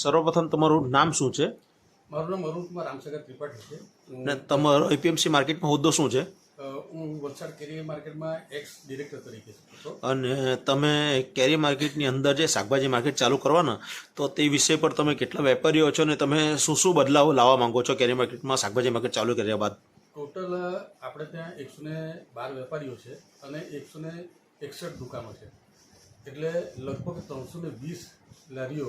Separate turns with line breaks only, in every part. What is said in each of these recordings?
સર્વપ્રથમ તમારું નામ શું છે?
મારું નામ અરુણ કુમાર રામસાગર ત્રિપાઠી છે.
ને તમારો એપીએમસી માર્કેટમાં હોદ્દો શું છે?
હું વલસાડ કેરી માર્કેટમાં એક્સ ડિરેક્ટર તરીકે છું.
અને તમે કેરી માર્કેટની અંદર જે શાકભાજી માર્કેટ ચાલુ કરવાના તો તે વિષય પર તમે કેટલા વેપારીઓ છો અને તમે શું શું બદલાવ લાવવા માંગો છો કેરી માર્કેટમાં શાકભાજી માર્કેટ ચાલુ કર્યા બાદ?
ટોટલ આપણે ત્યાં એકસો ને બાર વેપારીઓ છે અને એકસો ને એકસઠ દુકાનો છે. એટલે લગભગ ત્રણસો ને વીસ લારીઓ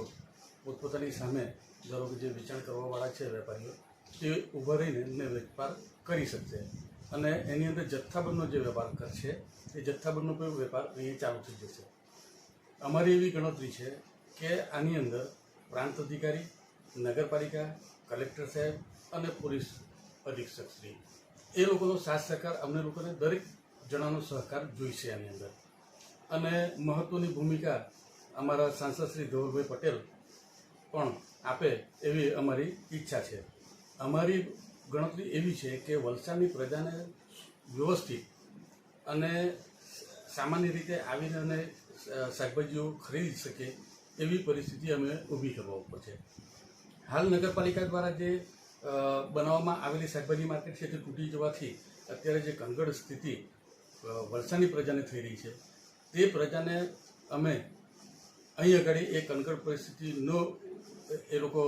પોતપોતાની સામે ધારો કે જે વેચાણ કરવાવાળા છે વેપારીઓ, તે ઊભા રહીને એમને વેપાર કરી શકશે. અને એની અંદર જથ્થાબંધનો જે વેપાર કરશે, એ જથ્થાબંધનો પણ વેપાર અહીંયા ચાલુ થઈ જશે. અમારી એવી ગણતરી છે કે આની અંદર પ્રાંત અધિકારી, નગરપાલિકા, કલેક્ટર સાહેબ અને પોલીસ અધિક્ષક શ્રી. એ લોકોનો સાથ સહકાર, અમને લોકોને દરેક જણાનો સહકાર જોઈશે આની અંદર. અને મહત્ત્વની ભૂમિકા અમારા સાંસદ શ્રી ધવલભાઈ પટેલ પણ આપે એવી અમારી ઈચ્છા છે. અમારી ગણતરી એવી છે કે વલસાડની પ્રજાને વ્યવસ્થિત અને સામાન્ય રીતે આવીને અને શાકભાજીઓ ખરીદી શકે એવી પરિસ્થિતિ અમે ઊભી કરવા ઉપર છે. હાલ નગરપાલિકા દ્વારા જે બનાવવામાં આવેલી શાકભાજી માર્કેટ છે તે તૂટી જવાથી અત્યારે જે કંગળ સ્થિતિ વલસાડની પ્રજાને થઈ રહી છે. તે પ્રજાને અમે અહીં આગળ એ કનકડ પરિસ્થિતિ ન એ લોકો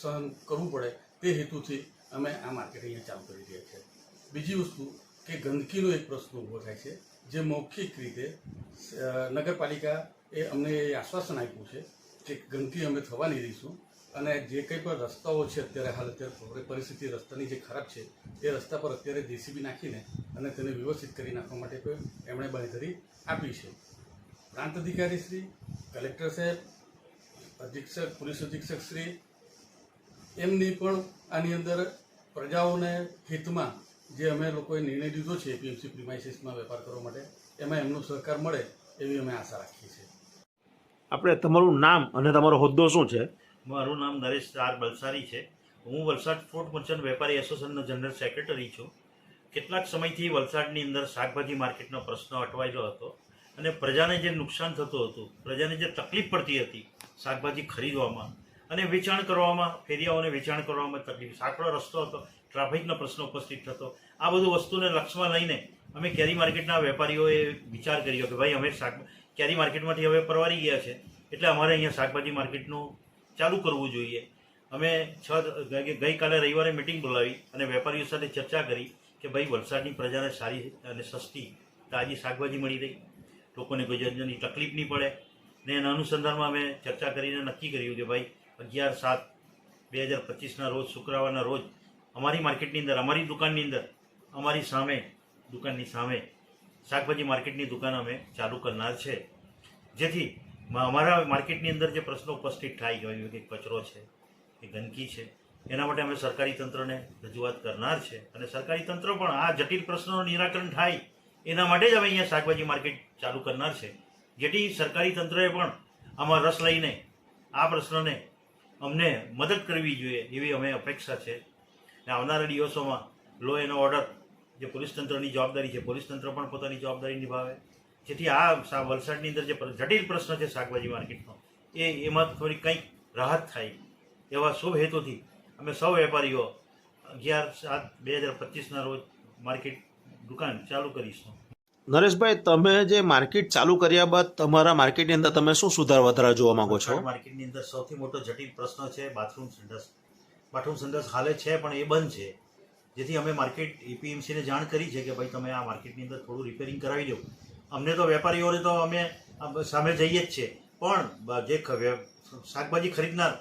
સહન કરવું પડે તે હેતુથી અમે આ માર્કેટ અહીંયા ચાલુ કરી રહ્યા છીએ બીજી વસ્તુ કે ગંદકીનો એક પ્રશ્ન ઊભો થાય છે, જે મૌખિક રીતે નગરપાલિકા એ અમને એ આશ્વાસન આપ્યું છે કે ગંદકી અમે થવા નહીં દઈશું અને જે કંઈ પણ રસ્તાઓ છે અત્યારે હાલ અત્યારે પરિસ્થિતિ, રસ્તાની જે ખરાબ છે, એ રસ્તા પર અત્યારે જેસીબી નાખીને અને તેને વ્યવસ્થિત કરી નાખવા માટે એમણે બાંધરી આપી છે. પ્રાંત અધિકારી શ્રી, કલેક્ટર સાહેબ અધિક્ષક પોલીસ અધિક્ષક શ્રી એમની પણ આની અંદર પ્રજાઓને હિતમાં જે અમે લોકોએ નિર્ણય લીધો છે એપીએમસી પ્રિમાઇસીસમાં વેપાર કરવા માટે એમાં એમનો સહકાર મળે એવી અમે આશા રાખીએ છીએ.
આપણે તમારું નામ અને તમારો હોદ્દો શું છે?
મારું નામ નરેશ આર બલસારી છે. હું વલસાડ ફ્રૂટ મર્ચન્ટ વેપારી એસોસિએશનનો જનરલ સેક્રેટરી છું. કેટલાક સમયથી વલસાડની અંદર શાકભાજી માર્કેટનો પ્રશ્ન અટવાયેલો હતો. અને પ્રજાને જે નુકસાન થતું હતું, પ્રજાને જે તકલીફ પડતી હતી શાકભાજી ખરીદવામાં અને વેચાણ કરવામાં, ફેરિયાઓને વેચાણ કરવામાં તકલીફ સાંકડો રસ્તો હતો, ટ્રાફિકનો પ્રશ્ન ઉપસ્થિત થતો. આ બધું વસ્તુને લક્ષમાં લઈને અમે કેરી માર્કેટના વેપારીઓએ વિચાર કર્યો કે ભાઈ અમે શાક, કેરી માર્કેટમાંથી હવે પરવારી ગયા છે, એટલે અમારે અહીંયા શાકભાજી માર્કેટનું ચાલુ કરવું જોઈએ. અમે છ ગઈકાલે રવિવારે મિટિંગ બોલાવી અને વેપારીઓ સાથે ચર્ચા કરી કે ભાઈ વલસાડની પ્રજાને સારી અને સસ્તી તાજી શાકભાજી મળી રહી. લોકોને કોઈ જનજનની તકલીફ નહીં પડે. ને એના અનુસંધાનમાં અમે ચર્ચા કરીને નક્કી કર્યું કે ભાઈ, અગિયાર સાત બે હજાર પચીસના રોજ, શુક્રવારના રોજ અમારી માર્કેટની અંદર, અમારી દુકાનની અંદર, અમારી સામે, દુકાનની સામે, શાકભાજી માર્કેટની દુકાન અમે ચાલુ કરનાર છે. જેથી અમારા માર્કેટની અંદર જે પ્રશ્નો ઉપસ્થિત થાય ગયો કે કચરો છે, કે ગંદકી છે, એના માટે અમે સરકારી તંત્રને રજૂઆત કરનાર છે. અને સરકારી તંત્ર પણ આ જટિલ પ્રશ્નોનું નિરાકરણ થાય એના માટે જ અમે અહીંયા શાકભાજી માર્કેટ ચાલુ કરનાર છે. જેથી સરકારી તંત્રએ પણ આમાં રસ લઈને, આ પ્રશ્નને અમને મદદ કરવી જોઈએ એવી અમે અપેક્ષા છે. ને આવનારા દિવસોમાં લો એનો ઓર્ડર જે પોલીસ તંત્રની જવાબદારી છે, પોલીસ તંત્ર પણ પોતાની જવાબદારી નિભાવે. જેથી આ વલસાડની અંદર જે જટિલ પ્રશ્ન છે શાકભાજી માર્કેટનો, એ એમાં થોડી કંઈક રાહત થાય. એવા શુભ હેતુથી અમે સૌ વેપારીઓ, અગિયાર સાત બે હજાર પચીસના રોજ માર્કેટ દુકાન ચાલુ કરીશું.
નરેશભાઈ તમે જે માર્કેટ ચાલુ કર્યા બાદ તમારા માર્કેટની અંદર તમે શું સુધાર વધારા જોવા માંગો છો?
માર્કેટની અંદર સૌથી મોટો જટિલ પ્રશ્ન છે બાથરૂમ સંડાસ બાથરૂમ સંડાસ હાલે છે પણ એ બંધ છે. જેથી અમે માર્કેટ એપીએમસીને જાણ કરી છે કે ભાઈ તમે આ માર્કેટની અંદર થોડું રિપેરિંગ કરાવી દો. અમને તો વેપારીઓને તો અમે સામે જઈએ જ છે પણ જે શાકભાજી ખરીદનાર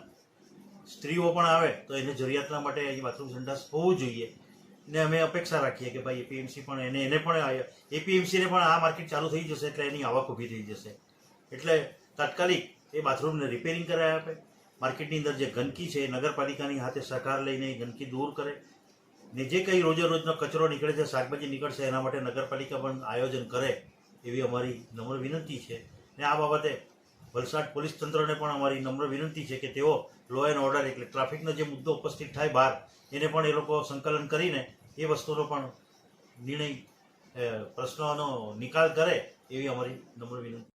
સ્ત્રીઓ પણ આવે તો એને જરૂરિયાતના માટે એ બાથરૂમ સંડાસ હોવું જોઈએ. ને અમે અપેક્ષા રાખીએ કે ભાઈ એપીએમસી પણ એને એને પણ એપીએમસીને પણ આ માર્કેટ ચાલુ થઈ જશે એટલે એની આવક ઊભી થઈ જશે. એટલે તાત્કાલિક એ બાથરૂમને રિપેરિંગ કરાવી આપે. માર્કેટની અંદર જે ગંદકી છે એ નગરપાલિકાની હાથે સહકાર લઈને એ ગંદકી દૂર કરે. ને જે કંઈ રોજે રોજનો કચરો નીકળે છે, શાકભાજી નીકળશે, એના માટે નગરપાલિકા પણ આયોજન કરે એવી અમારી નમ્ર વિનંતી છે. ને આ બાબતે વલસાડ પોલીસ તંત્રને પણ અમારી નમ્ર વિનંતી છે કે તેઓ લો એન્ડ ઓર્ડર એટલે ટ્રાફિકનો જે મુદ્દો ઉપસ્થિત થાય બહાર, એને પણ એ લોકો સંકલન કરીને એ વસ્તુનો પણ નિર્ણય પ્રશ્નોનો નિકાલ કરે એવી અમારી નમ્ર વિનંતી